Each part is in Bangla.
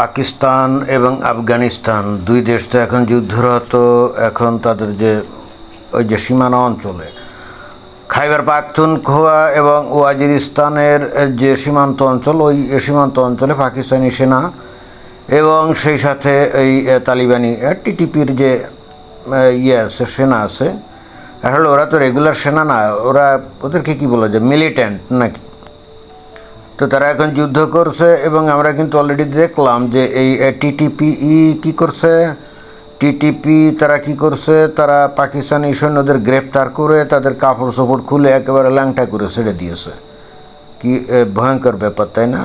পাকিস্তান এবং আফগানিস্তান, দুই দেশ তো এখন যুদ্ধরত, এখন তাদের যে, ওই যে সীমানা অঞ্চলে। খাইবার পাখতুনখোয়া এবং ওয়াজিরিস্তানের যে সীমান্ত অঞ্চল, ওই সীমান্ত অঞ্চলে পাকিস্তানি সেনা এবং সেই সাথে এই তালিবানি টিটিপির যে ইয়ে আছে, সেনা আছে। আসলে ওরা তো রেগুলার সেনা না, ওরা ওদেরকে কী বলা যায় মিলিট্যান্ট নাকি? তো তারা এখন যুদ্ধ করছে এবং আমরা কিন্তু অলরেডি দেখলাম যে এই টিটিপিই কি করছে? টিটিপি তারা কি করছে? তারা পাকিস্তানি সৈন্যদের গ্রেপ্তার করে তাদের কাপড় চোপড় খুলে একেবারে ল্যাংটা করে ছেড়ে দিয়েছে। কি ভয়ঙ্কর ব্যাপার, তাই না?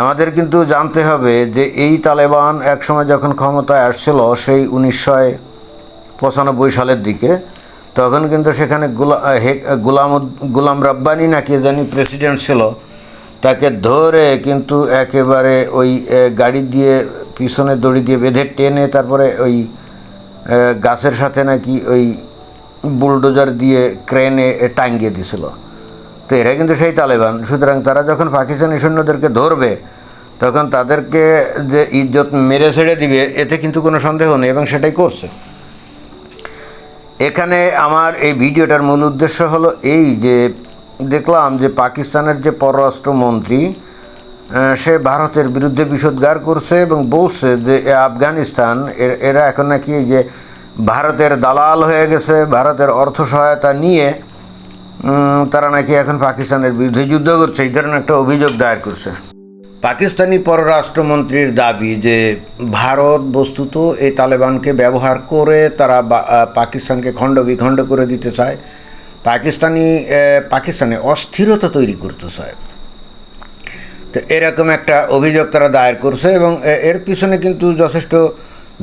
আমাদের কিন্তু জানতে হবে যে এই তালেবান একসময় যখন ক্ষমতায় আসছিল সেই উনিশশো পঁচানব্বই সালের দিকে, তখন কিন্তু সেখানে গুলা গুলাম গুলাম রাব্বানি নাকি জানি প্রেসিডেন্ট ছিল তাকে ধরে কিন্তু একেবারে ওই গাড়ি দিয়ে পিছনে দড়ি দিয়ে বেঁধে টেনে তারপরে ওই গাছের সাথে নাকি ওই বুলডোজার দিয়ে ক্রেনে টাঙ্গিয়ে দিছিল। তো এরা কিন্তু সেই তালেবান। সুতরাং তারা যখন পাকিস্তানি সৈন্যদেরকে ধরবে, তখন তাদেরকে যে ইজ্জত মেরে ছেড়ে দিবে, এতে কিন্তু কোনো সন্দেহ নেই এবং সেটাই করছে। এখানে আমার এই ভিডিওটার মূল উদ্দেশ্য হলো এই যে দেখলাম যে পাকিস্তানের যে পররাষ্ট্রমন্ত্রী সে ভারতের বিরুদ্ধে বিষোদ্গার করছে এবং বলছে যে আফগানিস্তান, এর- এখন নাকি যে ভারতের দালাল হয়ে গেছে, ভারতের অর্থ সহায়তা নিয়ে তারা নাকি এখন পাকিস্তানের বিরুদ্ধে যুদ্ধ করছে, এই ধরনের একটা অভিযোগ দায়ের করছে। পাকিস্তানি পররাষ্ট্রমন্ত্রীর দাবি যে ভারত বস্তুত এই তালেবানকে ব্যবহার করে তারা পাকিস্তানকে খণ্ড বিখণ্ড করে দিতে চায় পাকিস্তানি পাকিস্তানে অস্থিরতা তৈরি করতে চায় তো এরকম একটা অভিযোগ তারা দায়ের করছে এবং এর পিছনে কিন্তু যথেষ্ট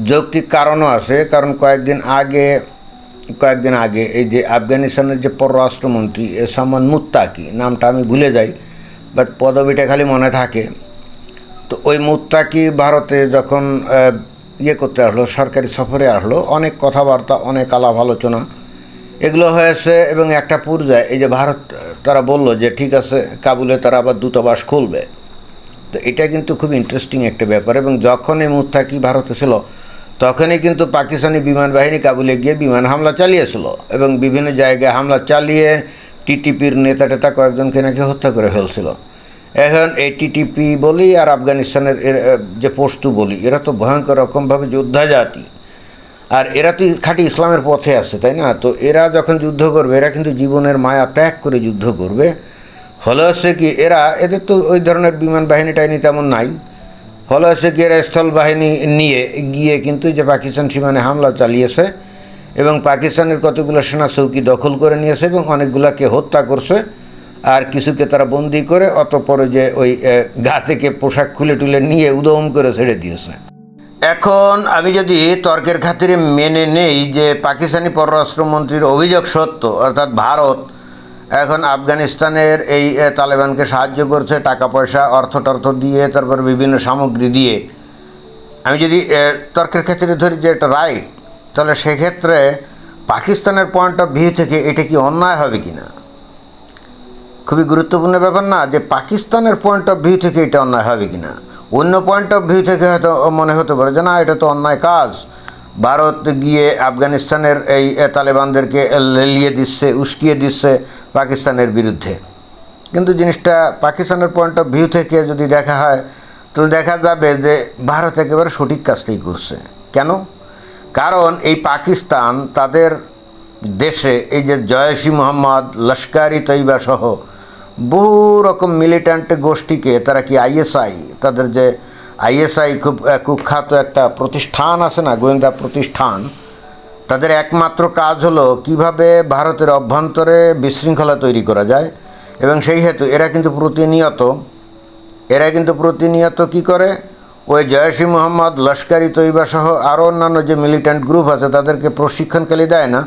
যৌক্তিক কারণও আছে। কারণ কয়েকদিন আগে কয়েকদিন আগে এই যে আফগানিস্তানের যে পররাষ্ট্রমন্ত্রী সামান মুত্তাকি, নামটা আমি ভুলে যাই, বাট পদবিটা খালি মনে থাকে। তো ওই মুত্তাকি ভারতে যখন ইয়ে করতে আসলো, সরকারি সফরে আসলো, অনেক কথাবার্তা, অনেক আলাপ আলোচনা এগুলো হয়েছে এবং একটা পর্যায়ে এই যে ভারত তারা বলল যে, ঠিক আছে, কাবুলে তারা আবার দূতাবাস খুলবে। তো এটা কিন্তু খুব ইন্টারেস্টিং একটা ব্যাপার এবং যখন এই মুত্তাকি ভারতে ছিল তখনই কিন্তু পাকিস্তানি বিমান বাহিনী কাবুলে গিয়ে বিমান হামলা চালিয়েছিল এবং বিভিন্ন জায়গায় হামলা চালিয়ে টিটিপির নেতা টেতা কয়েকজনকে নাকি হত্যা করে ফেলছিল। এখন এই টিটিপি বলি আর আফগানিস্তানের যে পস্তু বলি, এরা তো ভয়ঙ্কর রকমভাবে যোদ্ধা জাতি আর এরা তো খাঁটি ইসলামের পথে আছে, তাই না? তো এরা যখন যুদ্ধ করবে, এরা কিন্তু জীবনের মায়া ত্যাগ করে যুদ্ধ করবে। হলে হচ্ছে কি, এরা, এদের তো ওই ধরনের বিমান বাহিনী টাহিনী তেমন নাই। হলে হচ্ছে কি, এরা স্থল বাহিনী নিয়ে গিয়ে কিন্তু যে পাকিস্তান সীমানে হামলা চালিয়েছে এবং পাকিস্তানের কতগুলো সেনা চৌকি দখল করে নিয়েছে এবং অনেকগুলাকে হত্যা করছে আর কিছুকে তারা বন্দি করে অতপরে যে ওই গা থেকে পোশাক খুলে টুলে নিয়ে উদম করে ছেড়ে দিয়েছে। এখন আমি যদি তর্কের খাতিরে মেনে নেই যে পাকিস্তানি পররাষ্ট্রমন্ত্রীর অভিযোগ সত্য, অর্থাৎ ভারত এখন আফগানিস্তানের এই তালেবানকে সাহায্য করছে টাকা পয়সা অর্থ টর্থ দিয়ে, তারপর বিভিন্ন সামগ্রী দিয়ে। আমি যদি তর্কের ক্ষেত্রে ধরি যে এটা রাইট তাহলে সেক্ষেত্রে পাকিস্তানের পয়েন্ট অফ ভিউ থেকে এটা কি অন্যায় হবে কি না খুবই গুরুত্বপূর্ণ ব্যাপার না যে পাকিস্তানের পয়েন্ট অফ ভিউ থেকে এটা অন্যায় হবে কি না অন্য পয়েন্ট অফ ভিউ থেকে হয়তো মনে হতে পারে যে না, এটা তো অন্যায় কাজ। ভারত গিয়ে আফগানিস্তানের এই তালেবানদেরকে লেলিয়ে দিচ্ছে, উস্কিয়ে দিচ্ছে পাকিস্তানের বিরুদ্ধে। কিন্তু জিনিসটা পাকিস্তানের পয়েন্ট অফ ভিউ থেকে যদি দেখা হয়, তাহলে দেখা যাবে যে ভারত একেবারে সঠিক কাজটাই করছে। কেন? কারণ এই পাকিস্তান তাদের দেশে এই যে জয়সী মোহাম্মদ লস্কারি তৈবা সহ বহু রকম মিলিট্যান্ট গোষ্ঠীকে, তারা কি আইএসআই তাদের যে আইএসআই খুব কুখ্যাত একটা প্রতিষ্ঠান আছে না, গোয়েন্দা প্রতিষ্ঠান, তাদের একমাত্র কাজ হলো কীভাবে ভারতের অভ্যন্তরে বিশৃঙ্খলা তৈরি করা যায়। এবং সেই হেতু এরা কিন্তু প্রতিনিয়ত, এরা কিন্তু প্রতিনিয়ত কি করে? ওই জয়সী মোহাম্মদ, লস্করি তৈবা সহ আরও অন্যান্য যে মিলিট্যান্ট গ্রুপ আছে, তাদেরকে প্রশিক্ষণকালী দেয় না।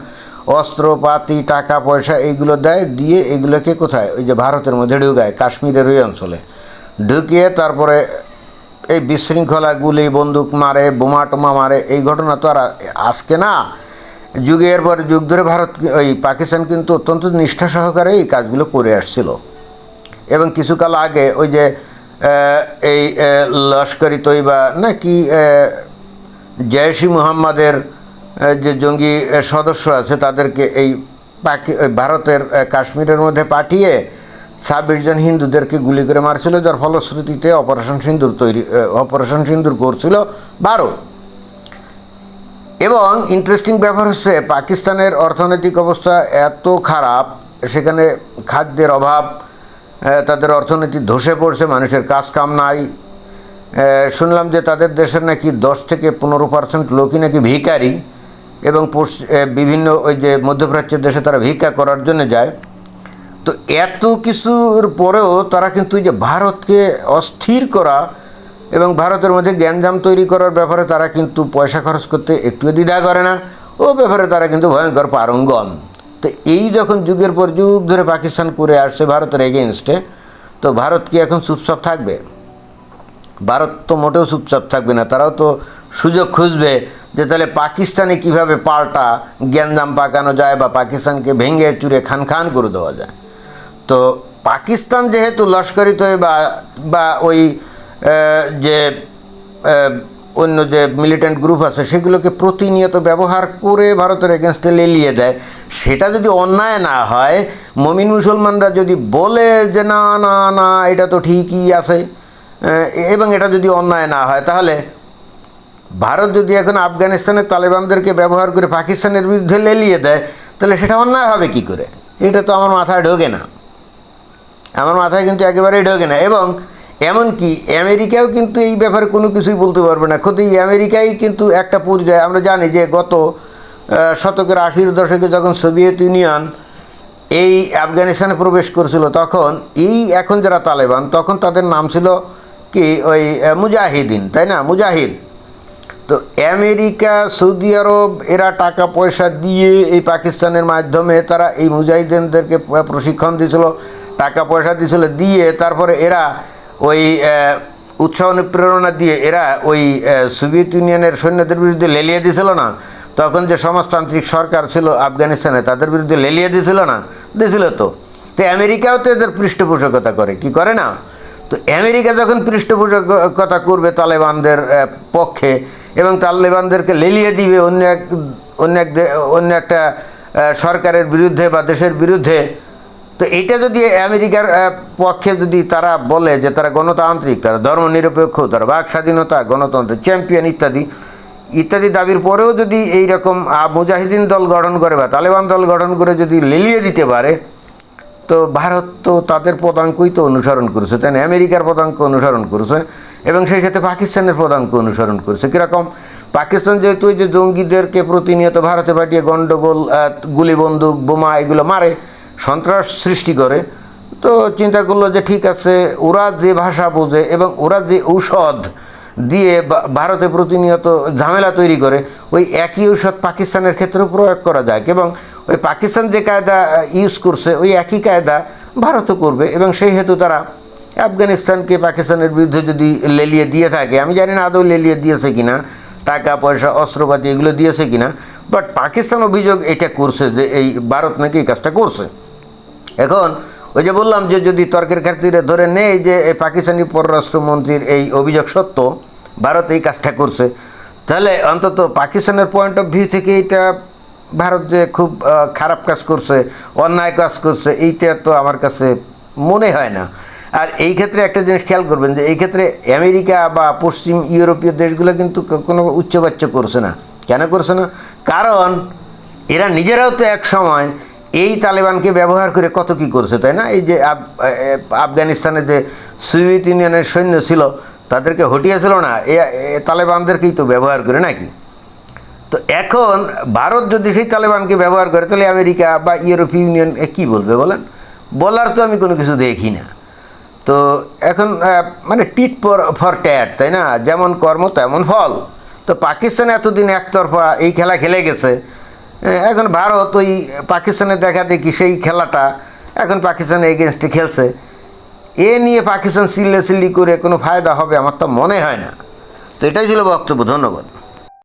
অস্ত্রপাতি, টাকা পয়সা এইগুলো দেয়, দিয়ে এগুলোকে কোথায়? ওই যে ভারতের মধ্যে ঢুকায়, কাশ্মীরের ওই অঞ্চলে। ঢুকিয়ে তারপরে এই বিশৃঙ্খলা গুলি, বন্দুক মারে, বোমা টোমা মারে, এই ঘটনা তো আর আজকে না। যুগের পর যুগ ধরে ভারত ওই পাকিস্তান কিন্তু অত্যন্ত নিষ্ঠা সহকারে এই কাজগুলো করে আসছিল। এবং কিছুকাল আগে ওই যে এই লস্করি তৈবা নাকি জয়সি মুহাম্মাদের যে জঙ্গি সদস্য আছে তাদেরকে এই পাকি ভারতের কাশ্মীরের মধ্যে পাঠিয়ে ছাব্বিশ জন হিন্দুদেরকে গুলি করে মারছিল, যার ফলশ্রুতিতে অপারেশন সিন্দুর তৈরি অপারেশন সিন্দুর করছিল ভারত। এবং ইন্টারেস্টিং ব্যাপার হচ্ছে, পাকিস্তানের অর্থনৈতিক অবস্থা এত খারাপ, সেখানে খাদ্যের অভাব তাদের অর্থনীতি ধসে পড়ছে, মানুষের কাজ কাম নাই শুনলাম যে তাদের দেশের নাকি দশ থেকে পনেরো পার্সেন্ট লোকই নাকি ভিখারি। এবং বিভিন্ন ওই যে মধ্যপ্রাচ্যের দেশে তারা ভিক্ষা করার জন্য যায়। তো এত কিছুর পরেও তারা কিন্তু যে ভারতকে অস্থির করা এবং ভারতের মধ্যে জ্ঞানজাম তৈরি করার ব্যাপারে তারা কিন্তু পয়সা খরচ করতে একটুও দ্বিধা করে না। ও ব্যাপারে তারা কিন্তু ভয়ঙ্কর পারঙ্গম। তো এই যখন যুগের পর যুগ ধরে পাকিস্তান করে আসছে ভারতের এগেনস্টে তো ভারত কি এখন চুপচাপ থাকবে? ভারত তো মোটেও চুপচাপ থাকবে না। তারাও তো সুযোগ খুঁজবে যে তাহলে পাকিস্তানে কীভাবে পাল্টা জ্ঞানদাম পাকানো যায় বা পাকিস্তানকে ভেঙে চুরে খান খান করে দেওয়া যায়। তো পাকিস্তান যেহেতু লস্করি তৈবা বা ওই যে অন্য যে মিলিটেন্ট গ্রুপ আছে সেগুলোকে প্রতিনিয়ত ব্যবহার করে ভারতের এগেনস্টে লেলিয়ে দেয়, সেটা যদি অন্যায় না হয়, মমিন মুসলমানরা যদি বলে যে না না না, এটা তো ঠিকই আছে এবং এটা যদি অন্যায় না হয়, তাহলে ভারত যদি এখন আফগানিস্তানের তালেবানদেরকে ব্যবহার করে পাকিস্তানের বিরুদ্ধে লেলিয়ে দেয়, তাহলে সেটা অন্যায় হবে কি করে? এটা তো আমার মাথায় ঢোকে না। আমার মাথায় কিন্তু একেবারেই ঢোকে না। এবং এমনকি আমেরিকাও কিন্তু এই ব্যাপারে কোনো কিছুই বলতে পারবে না। ক্ষতি আমেরিকাই কিন্তু একটা পর্যায়ে, আমরা জানি যে গত শতকের আশির দশকে যখন সোভিয়েত ইউনিয়ন এই আফগানিস্তানে প্রবেশ করেছিল, তখন এই এখন যারা তালেবান, তখন তাদের নাম ছিল কি ওই মুজাহিদিন, তাই না? মুজাহিদ। তো আমেরিকা, সৌদি আরব, এরা টাকা পয়সা দিয়ে এই পাকিস্তানের মাধ্যমে তারা এই মুজাহিদিনদেরকে প্রশিক্ষণ দিয়েছিল, টাকা পয়সা দিয়েছিল, দিয়ে তারপরে এরা ওই উৎসাহ অনুপ্রেরণা দিয়ে এরা ওই সোভিয়েত ইউনিয়নের সৈন্যদের বিরুদ্ধে লেলিয়ে দিয়েছিল না। তখন যে সমাজতান্ত্রিক সরকার ছিল আফগানিস্তানে, তাদের বিরুদ্ধে লেলিয়ে দিয়েছিল না? দিয়েছিল তো। তো আমেরিকাও তো এদের পৃষ্ঠপোষকতা করে, কি করে না? তো আমেরিকা যখন পৃষ্ঠপোষকতা করবে তালেবানদের পক্ষে এবং তালেবানদেরকে লেলিয়ে দিবে অন্য এক অন্য এক অন্য একটা সরকারের বিরুদ্ধে বা দেশের বিরুদ্ধে। তো এটা যদি আমেরিকার পক্ষে যদি তারা বলে যে তারা গণতান্ত্রিক, তারা ধর্মনিরপেক্ষ, তারা বাক স্বাধীনতা গণতন্ত্র চ্যাম্পিয়ন ইত্যাদি ইত্যাদি দাবির পরেও যদি এই রকম মুজাহিদিন দল গঠন করে বা তালেবান দল গঠন করে যদি লেলিয়ে দিতে পারে, তো ভারত তো তাদের পদাঙ্কই তো অনুসরণ করেছে, তাই আমেরিকার পদাঙ্ক অনুসরণ করেছে। এবং সেই সাথে পাকিস্তানের পদাঙ্ক অনুসরণ করেছে। কীরকম? পাকিস্তান যেহেতু ওই যে জঙ্গিদেরকে প্রতিনিয়ত ভারতে পাঠিয়ে গণ্ডগোল গুলি বন্দুক বোমা এগুলো মারে, সন্ত্রাস সৃষ্টি করে, তো চিন্তা করল যে ঠিক আছে, ওরা যে ভাষা বোঝে এবং ওরা যে ঔষধ দিয়ে ভারতে প্রতিনিয়ত ঝামেলা তৈরি করে, ওই একই ঔষধ পাকিস্তানের ক্ষেত্রেও প্রয়োগ করা যায়। এবং ওই পাকিস্তান যে কায়দা ইউজ করছে, ওই একই কায়দা ভারতও করবে এবং সেই হেতু তারা আফগানিস্তানকে পাকিস্তানের বিরুদ্ধে যদি লেলিয়ে দিয়ে থাকে, আমি জানি না আদৌ লেলিয়ে দিয়েছে কিনা, টাকা, পয়সা, অস্ত্রপাতি এগুলো দিয়েছে কিনা বাট পাকিস্তান অভিযোগ এটা করছে যে এই ভারত নাকি এই কাজটা করছে। এখন ওই যে বললাম যে যদি তর্কের খাতিরে ধরে নেই যে পাকিস্তানি পররাষ্ট্রমন্ত্রীর এই অভিযোগ সত্য, ভারত এই কাজটা করছে, তাহলে অন্তত পাকিস্তানের পয়েন্ট অফ ভিউ থেকে এটা ভারত যে খুব খারাপ কাজ করছে, অন্যায় কাজ করছে, এইটা তো আমার কাছে মনে হয় না। আর এই ক্ষেত্রে একটা জিনিস খেয়াল করবেন যে এই ক্ষেত্রে আমেরিকা বা পশ্চিম ইউরোপীয় দেশগুলো কিন্তু কোনো উচ্চবাচ্য করছে না। কেন করছে না? কারণ এরা নিজেরাও তো এক সময় এই তালেবানকে ব্যবহার করে কত কি করছে, তাই না? এই যে আফগানিস্তানে যে সোভিয়েত ইউনিয়নের সৈন্য ছিল, তাদেরকে হটিয়েছিল না? এ তালেবানদেরকেই তো ব্যবহার করে নাকি? তো এখন ভারত যদি সেই তালেবানকে ব্যবহার করে, তাহলে আমেরিকা বা ইউরোপীয় ইউনিয়ন কী বলবে বলেন? বলার তো আমি কোনো কিছু দেখি না। তো এখন মানে টিট ফর ট্যাট, তাই না? যেমন কর্ম, তেমন ফল। তো পাকিস্তান এতদিন একতরফা এই খেলা খেলে গেছে। এখন ভারত ওই পাকিস্তানে দেখা দেখি সেই খেলাটা এখন পাকিস্তানের এগেনস্টে খেলছে। এ নিয়ে পাকিস্তান চিল্লে চিল্লি করে কোনো ফায়দা হবে আমার তো মনে হয় না। তো এটাই ছিল বক্তব্য, ধন্যবাদ।